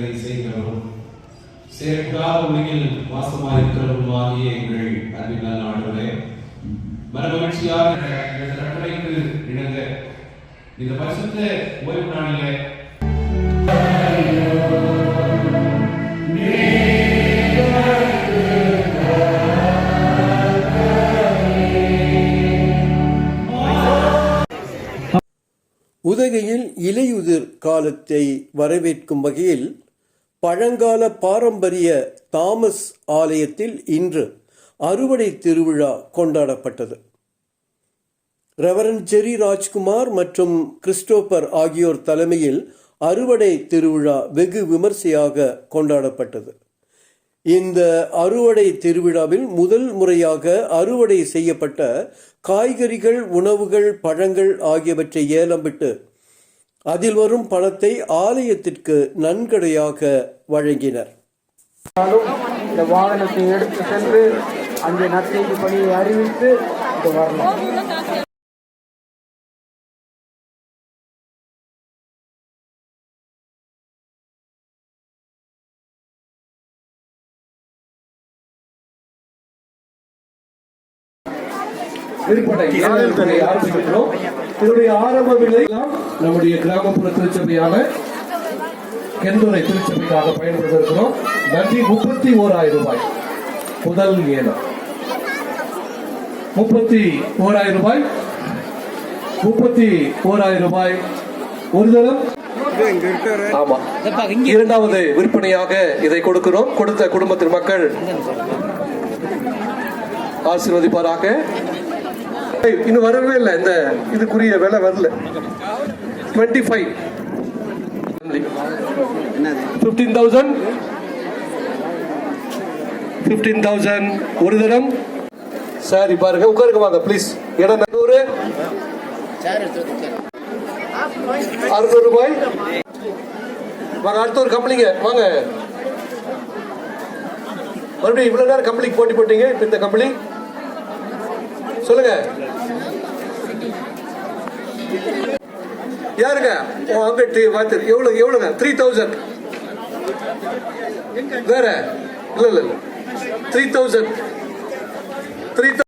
அதிசயங்களை செய்கிறவரும் சேர்க்காத உலகில் வாசமாயிருக்கிறவருமாகிய எங்கள் அன்பின் நல்ல ஆண்டவரே மனமகிழ்ச்சியாக கட்டளைக்கு இணங்க இந்த பரிசுத்த ஓய்வு நாளிலே உதகையில் இலையுதிர் காலத்தை வரவேற்கும் வகையில் பழங்கால பாரம்பரிய தாமஸ் ஆலயத்தில் இன்று அறுவடை திருவிழா கொண்டாடப்பட்டது. ரெவரன் ஜெரி ராஜ்குமார் மற்றும் கிறிஸ்டோபர் ஆகியோர் தலைமையில் அறுவடை திருவிழா வெகு விமர்சையாக கொண்டாடப்பட்டது. இந்த அறுவடை திருவிழாவில் முதல் முறையாக அறுவடை செய்யப்பட்ட காய்கறிகள் உணவுகள் பழங்கள் ஆகியவற்றை ஏலம் விட்டு அதில் வரும் பணத்தை ஆலயத்திற்கு நன்கொடையாக வழங்கினர். இந்த வாகனத்தை எடுத்து சென்று அந்த நற்செய்தி பணியை அறிவித்து வரலாம் விற்பனை ஏலத்தினை ஆரம்பிக்கிறோம். இதனுடைய ஆரம்ப விலை நம்முடைய கிராமப்புற திருச்சபையான கெந்துரை திருச்சபைக்காக பயன்படுத்த இருக்கிறோம் நன்றி முப்பத்தி ஓராயிரம் ரூபாய். முதல் ஏலம் முப்பத்தி ஓராயிரம் ரூபாய். முப்பத்தி ஓராயிரம் ரூபாய். ஒரு தரம். ஆமா. இரண்டாவது விற்பனையாக இதை கொடுக்கிறோம். கொடுத்த குடும்பத்தின் மக்கள் ஆசீர்வதிப்பாராக. இன்னும் வரவே இல்லை. இந்த இதுக்குரிய விலை வரல. Twenty five fifteen thousand fifteen thousand ஒரு தினம் சரி பாருங்க. உட்காருங்க வாங்க ப்ளீஸ் இடம் நூறு. அறுநூறு ரூபாய். வாங்க அடுத்த ஒரு கம்பெனிங்க வாங்க. மறுபடியும் இவ்வளோ நேரம் கம்பெனிக்கு போட்டி போட்டீங்க. இப்போ இந்த கம்பெனி சொல்லுங்க. யாருங்க? ஓ அங்க பார்த்து எவ்வளவு எவ்வளவுங்க? த்ரீ தௌசண்ட் வேற? இல்ல இல்ல த்ரீ தௌசண்ட் த்ரீ